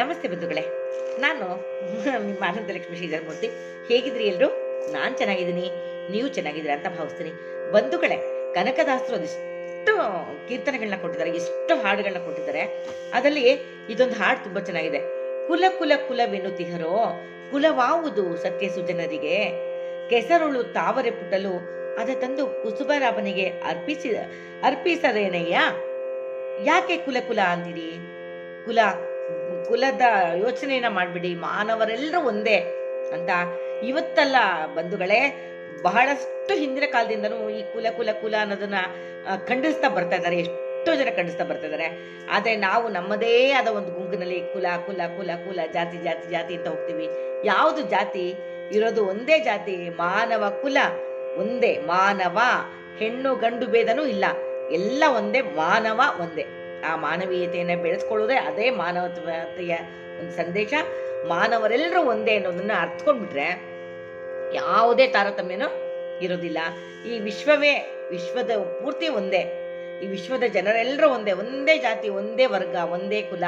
ನಮಸ್ತೆ ಬಂಧುಗಳೇ. ನಾನು ನಿಮ್ಮ ಆನಂದಲಕ್ಷ್ಮಿ ಶ್ರೀಧರ್ ಮೂರ್ತಿ ಹೇಗಿದ್ರಿ ಎಲ್ಲರೂ ನಾನು ಚೆನ್ನಾಗಿದ್ದೀನಿ. ನೀವು ಚೆನ್ನಾಗಿದ್ದೀರಾ ಅಂತ ಭಾವಿಸ್ತೀನಿ. ಬಂಧುಗಳೇ, ಕನಕದಾಸರು ಅದೆಷ್ಟು ಕೀರ್ತನೆಗಳನ್ನ ಕೊಟ್ಟಿದ್ದಾರೆ, ಎಷ್ಟು ಹಾಡುಗಳನ್ನ ಕೊಟ್ಟಿದ್ದಾರೆ. ಅದರಲ್ಲಿ ಇದೊಂದು ಹಾಡು ತುಂಬಾ ಚೆನ್ನಾಗಿದೆ. ಕುಲ ಕುಲ ಕುಲವೆನ್ನುತಿಹರೋ ಕುಲವಾವುದು ಸತ್ಯ ಸುಜನರಿಗೆ ಕೆಸರುಳು ತಾವರೆ ಪುಟ್ಟಲು, ಅದ ತಂದು ಕುಸುಬರಾಮನಿಗೆ ಅರ್ಪಿಸಿದ ಅರ್ಪಿಸದೇನಯ್ಯ ಯಾಕೆ ಕುಲ ಕುಲ ಅಂತೀರಿ ಕುಲ ಕುಲದ ಯೋಚನೆಯನ್ನ ಮಾಡ್ಬಿಡಿ. ಮಾನವರೆಲ್ಲರೂ ಒಂದೇ ಅಂತ ಇವತ್ತಲ್ಲ ಬಂಧುಗಳೇ, ಬಹಳಷ್ಟು ಹಿಂದಿನ ಕಾಲದಿಂದನೂ ಈ ಕುಲ ಕುಲ ಕುಲ ಅನ್ನೋದನ್ನ ಖಂಡಿಸ್ತಾ ಬರ್ತಾ ಇದ್ದಾರೆ. ಎಷ್ಟೋ ಜನ ಖಂಡಿಸ್ತಾ ಬರ್ತಾ ಇದ್ದಾರೆ. ಆದರೆ ನಾವು ನಮ್ಮದೇ ಆದ ಒಂದು ಗುಂಪಿನಲ್ಲಿ ಕುಲ ಕುಲ ಕುಲ ಕುಲ, ಜಾತಿ ಜಾತಿ ಜಾತಿ ಅಂತ ಹೋಗ್ತೀವಿ. ಯಾವುದು ಜಾತಿ? ಇರೋದು ಒಂದೇ ಜಾತಿ. ಮಾನವ ಕುಲ ಒಂದೇ. ಮಾನವ, ಹೆಣ್ಣು, ಗಂಡು, ಭೇದನೂ ಇಲ್ಲ. ಎಲ್ಲ ಒಂದೇ. ಮಾನವ ಒಂದೇ. ಆ ಮಾನವೀಯತೆಯನ್ನು ಬೆಳೆಸ್ಕೊಳ್ಳೋದೇ ಅದೇ ಮಾನವತೆಯ ಒಂದು ಸಂದೇಶ. ಮಾನವರೆಲ್ಲರೂ ಒಂದೇ ಅನ್ನೋದನ್ನ ಅರ್ಥಕೊಂಡ್ಬಿಟ್ರೆ ಯಾವುದೇ ತಾರತಮ್ಯನೂ ಇರೋದಿಲ್ಲ. ಈ ವಿಶ್ವವೇ, ವಿಶ್ವದ ಪೂರ್ತಿ ಒಂದೇ. ಈ ವಿಶ್ವದ ಜನರೆಲ್ಲರೂ ಒಂದೇ ಒಂದೇ ಜಾತಿ, ಒಂದೇ ವರ್ಗ, ಒಂದೇ ಕುಲ.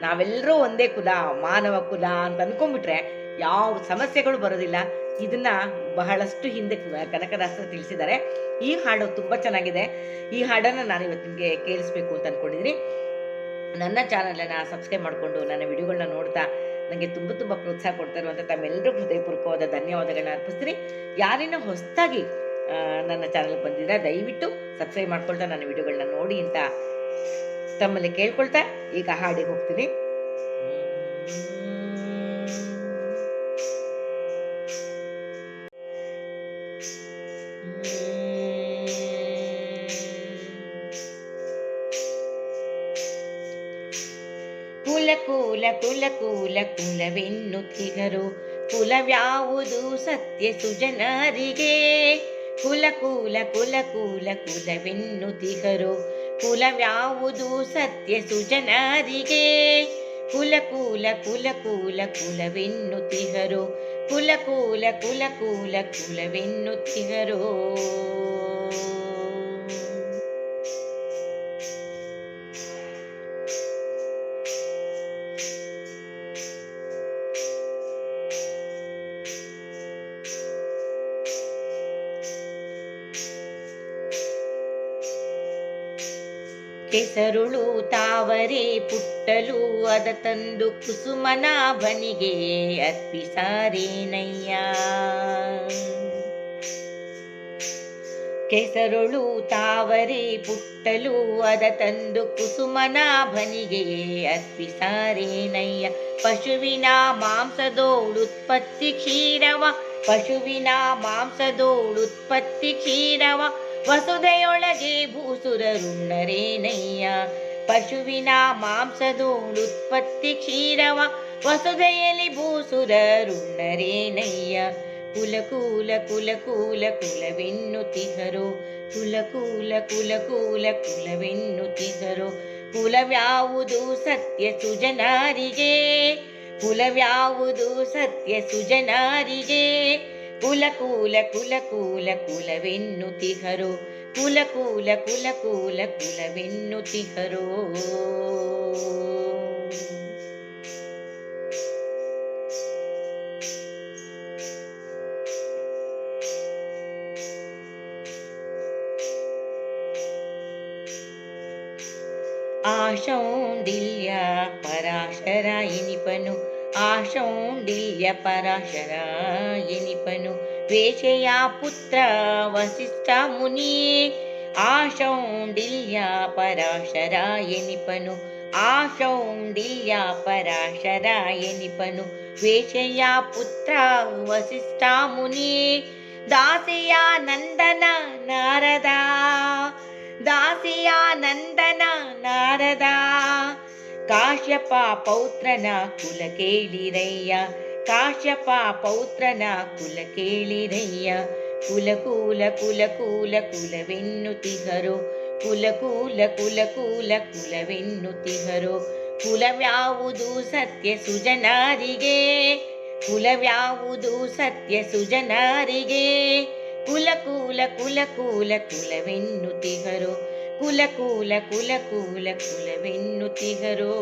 ನಾವೆಲ್ಲರೂ ಒಂದೇ ಕುಲ, ಮಾನವ ಕುಲ ಅಂತ ಅನ್ಕೊಂಡ್ಬಿಟ್ರೆ ಯಾವ ಸಮಸ್ಯೆಗಳು ಬರೋದಿಲ್ಲ. ಇದನ್ನ ಬಹಳಷ್ಟು ಹಿಂದೆ ಕನಕದಾಸರು ತಿಳಿಸಿದ್ದಾರೆ. ಈ ಹಾಡು ತುಂಬಾ ಚೆನ್ನಾಗಿದೆ. ಈ ಹಾಡನ್ನು ನಾನು ಇವತ್ತು ನಿಮಗೆ ಕೇಳಿಸ್ಬೇಕು ಅಂತ ಅನ್ಕೊಂಡಿದ್ದೀನಿ ನನ್ನ ಚಾನಲನ್ನು ಸಬ್ಸ್ಕ್ರೈಬ್ ಮಾಡಿಕೊಂಡು ನನ್ನ ವಿಡಿಯೋಗಳನ್ನ ನೋಡ್ತಾ ನನಗೆ ತುಂಬ ತುಂಬ ಪ್ರೋತ್ಸಾಹ ಕೊಡ್ತಾ ಇರುವಂಥ ತಮ್ಮೆಲ್ಲರೂ ಹೃದಯಪೂರ್ವಕವಾದ ಧನ್ಯವಾದಗಳನ್ನ ಅರ್ಪಿಸ್ತೀನಿ. ಯಾರಿನ ಹೊಸದಾಗಿ ನನ್ನ ಚಾನಲ್ಗೆ ಬಂದಿದ್ರೆ ದಯವಿಟ್ಟು ಸಬ್ಸ್ಕ್ರೈಬ್ ಮಾಡ್ಕೊಳ್ತಾ ನನ್ನ ವಿಡಿಯೋಗಳನ್ನ ನೋಡಿ ಅಂತ ತಮ್ಮಲ್ಲಿ ಕೇಳ್ಕೊಳ್ತಾ ಈಗ ಹಾಡಿಗೆ ಹೋಗ್ತೀನಿ. ಕುಲ ಕುಲ ಕುಲ ಕುಲ ಕುಲವೆನ್ನುತ್ತಿಗರು ಕುಲವ್ಯಾವುದು ಸತ್ಯ ಸುಜನರಿಗೆ ಕುಲ ಕುಲ ಕುಲ ಕುಲ ಕುಲವೆನ್ನುತ್ತಿಗರು ಕುಲವ್ಯಾವುದು ಸತ್ಯ ಸುಜನರಿಗೆ ಕುಲ ಕುಲ ಕುಲ ಕುಲ ಕುಲವೆನ್ನುತ್ತಿಗರು ಕುಲ ಕುಲ ಕುಲ ಕುಲ ಕುಲವೆನ್ನುತ್ತಿಗರು ಕೆಸರುಳು ತಾವರೆ ಪುಟ್ಟಲು ಅದ ತಂದು ಕುಸುಮನಾಭನಿಗೆ ಅರ್ಪಿಸಾರೇನಯ್ಯ. ಕೆಸರುಳು ತಾವರೆ ಪುಟ್ಟಲು ಅದ ತಂದು ಕುಸುಮನಾಭನಿಗೆ ಅರ್ಪಿಸಾರೇನಯ್ಯ. ಪಶುವಿನ ಮಾಂಸದೋಳುತ್ಪತ್ತಿ ಕ್ಷೀರವ ಪಶುವಿನ ಮಾಂಸದೋಳುತ್ಪತ್ತಿ ಕ್ಷೀರವ ವಸುದೆಯೊಳಗೆ ಭೂಸುರರುಣ್ಣರೇನಯ್ಯ ಪಶುವಿನ ಮಾಂಸದೋಳುತ್ಪತ್ತಿ ಕ್ಷೀರವ. ವಸುದೆಯಲ್ಲಿ ಭೂಸುರರುಣ್ಣರೇನಯ್ಯ ಕುಲ ಕುಲ ಕುಲ ಕುಲಕೂಲ ಕುಲಕೂಲ ಕುಲ ಕುಲ ಕುಲ ಕುಲ ಕುಲವೆನ್ನುತಿಹರು ಕುಲವ್ಯಾವುದು ಸತ್ಯ ಸುಜನಾರಿಗೆ. ಕುಲವ್ಯಾವುದು ಸತ್ಯ ಸುಜನಾರಿಗೆ. ಕುಲ ಕುಲ ಕುಲ ಕುಲ ಕುಲವೆನ್ನುತಿಹರು ಕುಲ ಕುಲ ಕುಲ ಕುಲ ಕುಲವೆನ್ನುತಿಹರು ಆಶೌಂಡಿಲ್ಯ ಪರಾಶರ ಎನಿಪನು ಆಶೌಂಡಿಲ್ಯ ಪರಾಶರ ಎನಿಪನು ವೇಷಯ ಪುತ್ರ ವಸಿಷ್ಠ ಮುನಿ ಆಶೌಂಡಿಲ್ಯ ಪರಾಶರ ಎನಿಪನು ಆಶೌಂಡಿಲ್ಯ ಪರಾಶರ ಎನಿಪನು ವೇಷಯ ಪುತ್ರ ವಸಿಷ್ಠ ಮುನಿ ದಾಸಿಯ ನಂದನ ನಾರದ ದಾಸಿಯ ನಂದನ ನಾರದ ಕಾಶ್ಯಪ ಪೌತ್ರನ ಕುಲ ಕೇಳಿರಯ್ಯ. ಕಾಶ್ಯಪ ಪೌತ್ರನ ಕುಲ ಕೇಳಿರಯ್ಯ. ಕುಲ ಕುಲ ಕುಲ ತಿಹರು ಕುಲವೆನ್ನುತಿಹರು ಕುಲ ಕುಲ ಕುಲ ಕುಲ ಕುಲವೆನ್ನುತಿಹರು ಕುಲವ್ಯಾವುದು ಸತ್ಯ ಸುಜನಾರಿಗೆ. ಕುಲವ್ಯಾವುದು ಸತ್ಯ ಸುಜನಾರಿಗೆ. ಕುಲ ಕುಲ ಕುಲ ಕುಲ ಕುಲವೆನ್ನುತಿಹರು ಕುಲ ಕುಲ ಕುಲ ಕುಲ ಕುಲಕೂಲ ಕುಲವೆನ್ನುತ್ತಿಗರೋ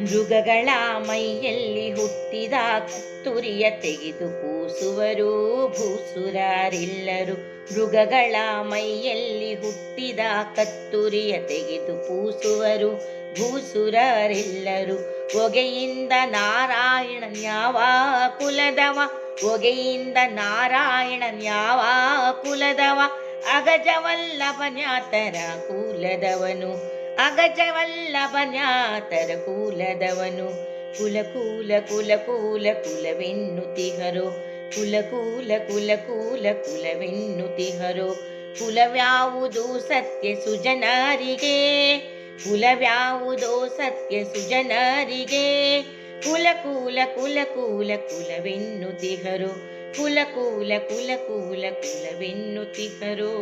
ಮೃಗಗಳ ಮೈಯಲ್ಲಿ ಹುಟ್ಟಿದ ಕತ್ತುರಿಯ ತೆಗೆದು ಕೂಸುವರು, ಭೂಸುರಾರಿಲ್ಲರು ಮೃಗಗಳ ಮೈಯಲ್ಲಿ ಹುಟ್ಟಿದ ಕತ್ತುರಿಯ ತೆಗೆದು ಪೂಸುವರು ಭೂಸುರರೆಲ್ಲರೂ ಹೊಗೆಯಿಂದ ನಾರಾಯಣನ್ಯಾವ ಕುಲದವ, ಹೊಗೆಯಿಂದ ನಾರಾಯಣನ್ಯಾವ ಕುಲದವ, ಅಗಜವಲ್ಲಭನ್ಯಾತರ ಕುಲದವನು ಅಗಜವಲ್ಲಭನ್ಯಾತರ ಕುಲದವನು. ಕುಲ ಕುಲ ಕುಲ ಕುಲ ಕುಲವೆನ್ನುತಿಹರೋ ಕುಲ ಕುಲ ಕುಲ ಕುಲ ಕುಲವೆನ್ನುತಿಹರೋ ಕುಲವ್ಯಾವುದು ಸತ್ಯ ಸುಜನರಿಗೆ ಕುಲವ್ಯಾವುದೋ ಸತ್ಯ ಸುಜನರಿಗೆ ಕುಲ ಕುಲ ಕುಲ ಕುಲ ಕುಲವೆನ್ನುತಿಹರೋ ಕುಲ ಕುಲ ಕುಲ ಕುಲ ಕುಲವೆನ್ನುತಿಹರೋ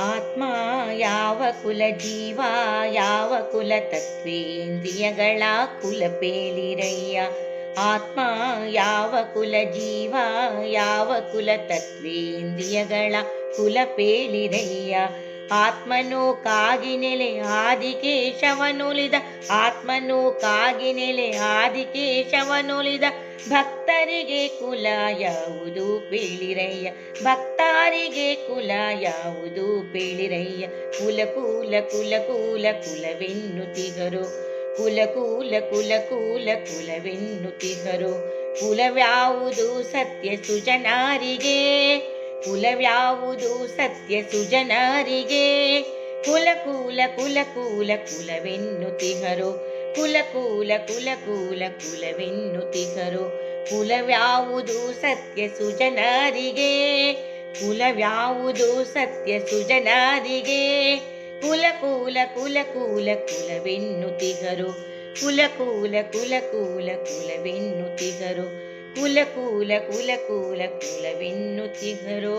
ಆತ್ಮ ಯಾವ ಕುಲ ಜೀವ, ಯಾವ ಕುಲ ತತ್ವೇಂದ್ರಿಯಗಳ ಕುಲ ಪೇಲಿರಯ್ಯ. ಆತ್ಮ ಯಾವ ಕುಲ ಜೀವ, ಯಾವ ಕುಲ ತತ್ವೇಂದ್ರಿಯಗಳ ಕುಲ ಪೇಲಿರಯ್ಯ. ಆತ್ಮನು ಕಾಗಿ ನೆಲೆ ಆದಿಕೇಶವನುಲಿದ, ಆತ್ಮನು ಕಾಗಿ ನೆಲೆ ಆದಿಕೇಶವನುಲಿದ ಭಕ್ತರಿಗೆ ಕುಲ ಯಾವುದು ಬೀಳಿರಯ್ಯ ಭಕ್ತಾರಿಗೆ ಕುಲ ಯಾವುದು ಬೀಳಿರಯ್ಯ ಕುಲ ಕುಲ ಕುಲ ಕುಲ ಕುಲವೆನ್ನುತಿಗರು ಕುಲ ಕುಲ ಕುಲ ಕುಲ ಕುಲವೆನ್ನುತಿಗರು ಕುಲವ್ಯಾವುದು ಸತ್ಯ ಸುಜನಾರಿಗೆ. ಕುಲವ್ಯಾವುದು ಸತ್ಯ ಸುಜನಾರಿಗೆ. ಕುಲ ಕುಲ ಕುಲ ಕುಲ ಕುಲವೆನ್ನುತಿಹರು ಕುಲ ಕುಲ ಕುಲ ಕುಲ ಕುಲವೆನ್ನುತಿಹರು ಕುಲವ್ಯಾವುದು ಸತ್ಯ ಸುಜನರಿಗೆ ಕುಲವ್ಯಾವುದು ಸತ್ಯ ಸುಜನರಿಗೆ ಕುಲ ಕುಲ ಕುಲ ಕುಲ ಕುಲವೆನ್ನುತಿಹರು ಕುಲ ಕುಲ ಕುಲ ಕುಲ ಕುಲವೆನ್ನುತಿಹರು ಕುಲ ಕುಲ ಕುಲ ಕುಲ ಕುಲವೆನ್ನುತಿಹರೋ